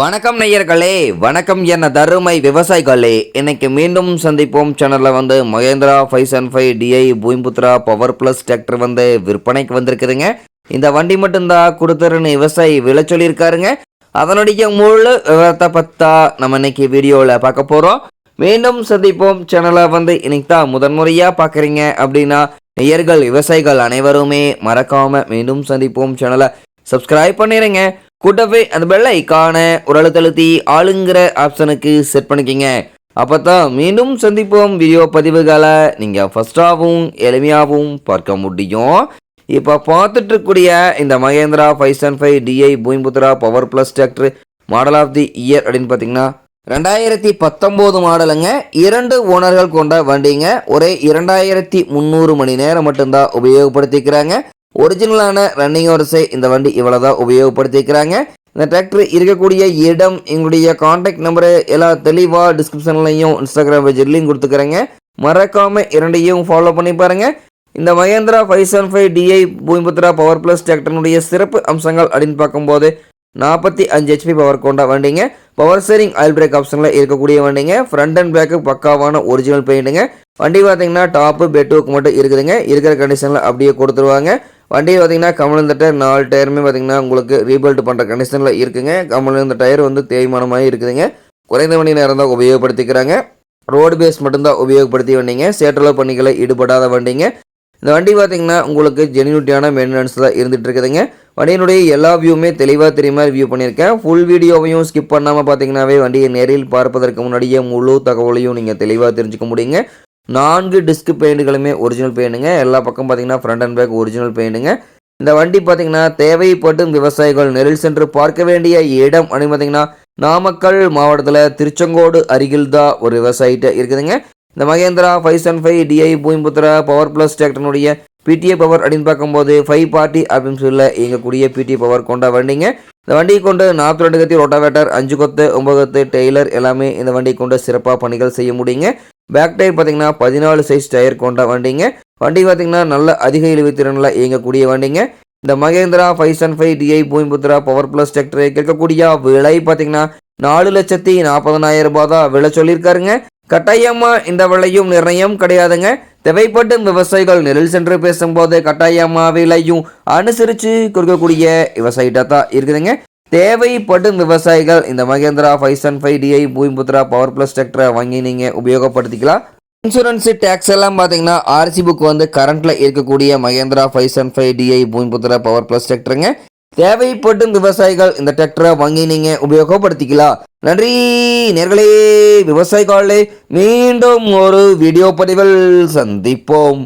வணக்கம் நேயர்களே வணக்கம் என்ன தருமை விவசாயிகளே. இன்னைக்கு மீண்டும் சந்திப்போம். சேனலில் வந்து Mahindra five seven five DI Bhoomiputra power plus tractor வந்து விற்பனைக்கு வந்திருக்குதுங்க. இந்த வண்டி மட்டும்தான் கொடுத்துருன்னு விவசாயி விலை சொல்லியிருக்காருங்க. அதனுடைய முழு விவரத்தை பத்தா நம்ம இன்னைக்கு வீடியோவில் பார்க்க போகிறோம் மீண்டும் சந்திப்போம். சேனலை வந்து இன்னைக்கு தான் முதன்முறையாக பார்க்குறீங்க அப்படின்னா நேயர்கள் விவசாயிகள் அனைவருமே மறக்காமல் மீண்டும் சந்திப்போம். சேனலை சப்ஸ்கிரைப் பண்ணிடுங்க கூட்டவே அந்த பெல் ஐக்கான ஒரு அழுத்தழுத்தி ஆளுங்கிற ஆப்ஷனுக்கு செட் பண்ணிக்கிங்க. அப்போ தான் மீண்டும் சந்திப்போம் வீடியோ பதிவுகளை. நீங்கள் ஃபஸ்ட்டாகவும் எளிமையாகவும் பார்க்க முடியும். இப்போ பார்த்துட்டு இருக்கக்கூடிய இந்த Mahindra five seven five DI Bhoomiputra power plus tractor model of the year அப்படின்னு பார்த்தீங்கன்னா ரெண்டாயிரத்தி பத்தொம்போது மாடலுங்க. இரண்டு ஓனர்கள் கொண்ட வண்டிங்க. ஒரே இரண்டாயிரத்தி முந்நூறு மணி நேரம் மட்டும்தான் உபயோகப்படுத்திக்கிறாங்க. ஒரிஜினலான ரன்னிங் வரிசை இந்த வண்டி இவ்வளோதான் உபயோகப்படுத்திக்கிறாங்க இந்த டிராக்டர் இருக்கக்கூடிய இடம் எங்களுடைய காண்டாக்ட் நம்பரு எல்லா தெளிவாக டிஸ்கிரிப்ஷன்லையும் இன்ஸ்டாகிராம் பேஜ்லையும் கொடுத்துக்கிறேங்க. மறக்காமல் இரண்டையும் ஃபாலோ பண்ணி பாருங்கள் இந்த Mahindra five seven five DI Bhoomiputra power plus டிராக்டர்னுடைய சிறப்பு அம்சங்கள் அப்படின்னு பார்க்கும்போது நாற்பத்தி அஞ்சு ஹெச்பி பவர் கொண்ட வண்டிங்க. பவர் ஸ்டேரிங் ஆயில் பிரேக் ஆப்ஷனில் இருக்கக்கூடிய வண்டிங்க. ஃப்ரண்ட் அண்ட் பேக்கு பக்காவான ஒரிஜினல் பெயிண்ட்டுங்க வண்டி பார்த்தீங்கன்னா டாப்பு பெட்டுவுக்கு மட்டும் இருக்குதுங்க. இருக்கிற கண்டிஷனில் அப்படியே கொடுத்துருவாங்க. வண்டி பார்த்தீங்கன்னா கமலந்த நாலு டயருமே பார்த்தீங்கன்னா உங்களுக்கு ரீபில்ட் பண்ணுற கண்டிஷனில் இருக்குங்க. கமலந்த டயர் வந்து தேய்மானமாக இருக்குதுங்க. குறைந்த மணி நேரம் தான் உபயோகப்படுத்திக்கிறாங்க. ரோடு பேஸ் மட்டும்தான் உபயோகப்படுத்தி வண்டிங்க. சேற்றளவு பணிகளை ஈடுபடாத வண்டிங்க. இந்த வண்டி பார்த்தீங்கன்னா உங்களுக்கு ஜெனியூட்டியான மெயின்டெனன்ஸ் தான் இருந்துட்டு இருக்குதுங்க. வண்டியினுடைய எல்லா வியூவுமே தெளிவாக தெரியுமா வியூ பண்ணியிருக்கேன். ஃபுல் வீடியோவையும் ஸ்கிப் பண்ணாமல் பார்த்தீங்கன்னாவே வண்டியை நேரில் பார்ப்பதற்கு முன்னாடியே முழு தகவலையும் நீங்கள் தெளிவாக தெரிஞ்சுக்க முடியுங்க. நான்கு டிஸ்க் பெயிண்ட்டுகளுமே ஒரிஜினல் பெயிண்ட்டுங்க எல்லா பக்கம் பார்த்தீங்கன்னா ஃப்ரண்ட் அண்ட் பேக் ஒரிஜினல் பெயிண்ட்டுங்க இந்த வண்டி பார்த்தீங்கன்னா தேவைப்படும் விவசாயிகள் நெரில் சென்று பார்க்க வேண்டிய இடம் அப்படின்னு பார்த்தீங்கன்னா நாமக்கல் மாவட்டத்தில் திருச்செங்கோடு அருகில் தான் ஒரு விவசாயிட்ட இருக்குதுங்க. இந்த Mahindra five seven five DI Bhoomiputra power plus டிராக்டர்னுடைய PTO power அப்படின்னு பார்க்கும்போது ஃபைவ் பார்ட்டி அப்படின்னு சொல்ல இயங்கக்கூடிய பிடிஏ பவர் கொண்ட வண்டிங்க. இந்த வண்டியை கொண்டு நாற்பத்தி ரெண்டு கத்தி ரோட்டாவேட்டர் அஞ்சு கொத்து ஒன்பது கொத்து டெய்லர் எல்லாமே இந்த வண்டியை கொண்டு சிறப்பாக பணிகள் செய்ய முடியுங்க. பேக் டயர் பார்த்தீங்கன்னா பதினாலு சைஸ் டயர் கொண்ட வண்டிங்க. வண்டி பார்த்தீங்கன்னா நல்ல அதிக இழிவு திறனில் இயங்கக்கூடிய வண்டிங்க. இந்த Mahindra five seven five DI Bhoomiputra power plus tractor கேட்கக்கூடிய விலை பார்த்தீங்கன்னா நாலு லட்சத்தி நாற்பதனாயிரம் ரூபாய் தான் விலை சொல்லியிருக்காருங்க. கட்டாயமாக இந்த விலையும் நிர்ணயம் கிடையாதுங்க. தேவைப்படும் விவசாயிகள் நெல் சென்று பேசும்போது கட்டாயமாக விலையும் அனுசரித்து கொடுக்கக்கூடிய விவசாயிட்டாக தான் இருக்குதுங்க. தேவைப்படும் விவசாயிகள் இந்த Mahindra five seven five DI Bhoomiputra power plus டிராக்டரை வாங்கி நீங்கள் உபயோகப்படுத்திக்கலாம். இன்சூரன்ஸ் டேக்ஸ் எல்லாம் பார்த்தீங்கன்னா ஆர்சி புக் வந்து கரண்ட்ல இருக்கக்கூடிய Mahindra five seven five DI Bhoomiputra power plus டிராக்டருங்க. தேவைப்படும் விவசாயிகள் இந்த டிராக்டரை வாங்கி நீங்கள் உபயோகப்படுத்திக்கலாம். நன்றி. நேர்களே விவசாயிகளே மீண்டும் ஒரு வீடியோ பதிவில் சந்திப்போம்.